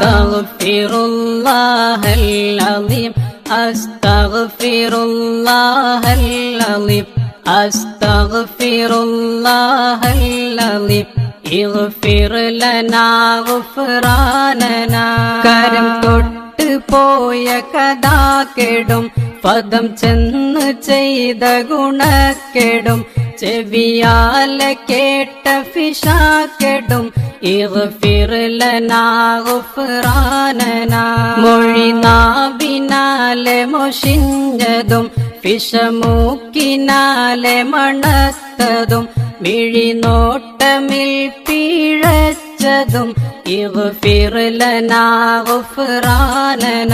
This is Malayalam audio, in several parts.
أستغفر الله العظيم أستغفر الله العظيم أستغفر الله العظيم اغفر لنا غفراننا കരം തൊട്ട് പോയ കഥാ കെടും പദം ചെന്ന് ചെയ്ത ഗുണക്കെടും ചെവിയാല കേട്ട ഫിഷാക്കെടും ഇഗ്ഫിർ മൊഴി നാവിനാലെ മൊഷിഞ്ഞതും പിശമൂക്കിനാലെ മണത്തതും മിഴിനോട്ടമിൽ പിഴച്ചതും ഇഗ്ഫിർ ലനാ ഗുഫ്റാനന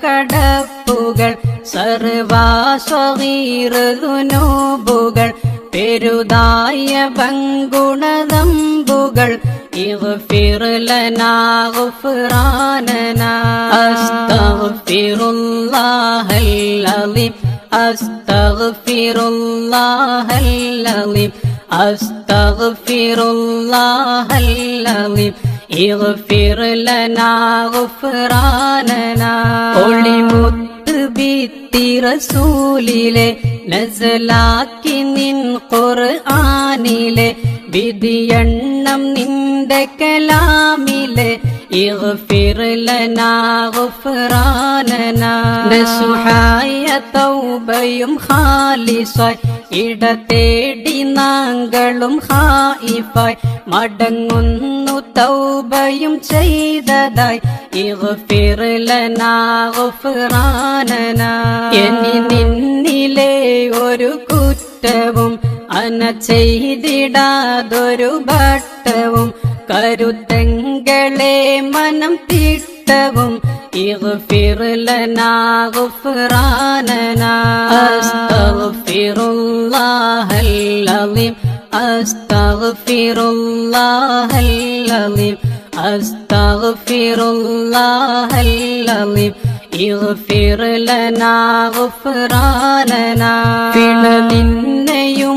കടപ്പുകൾ സർവാസ്വീറുനോബുകൾ പെരുതായ പങ്കുണതമ്പുകൾ ഇവ ഫിറുലനാഫുറാനന അസ്തഫിറുല്ലാഹല്ലി അസ്തഫിറുല്ലാഹല്ലി അസ്തഫിറുല്ലാഹല്ലി ഇവ ഫിറുലനാഫുറാനന ഒളിമുത്ത് ബിത്തി നസലാക്കി നിൻ ഖുർആനിലെ വിധിയണ്ണം നിന്റെ കലാമിലെ اغفر لنا غفراننا നസുഹായ തൗബയും ഖാലിസായി ഇട തേടി നാങ്കളും ഹായിഫായി മടങ്ങുന്നു തൗബയും ചെയ്തതായി اغفر لنا غفراننا ഇനി നിന്നിലെ അന ചെയ്തിടാതൊരു ഭട്ടവും കരുത്തങ്ങളെ മനം തിട്ടവും اغفر لنا غفراننا أستغفر الله العظيم أستغفر الله العظيم أستغفر الله العظيم اغفر لنا غفراننا നിന്നെയും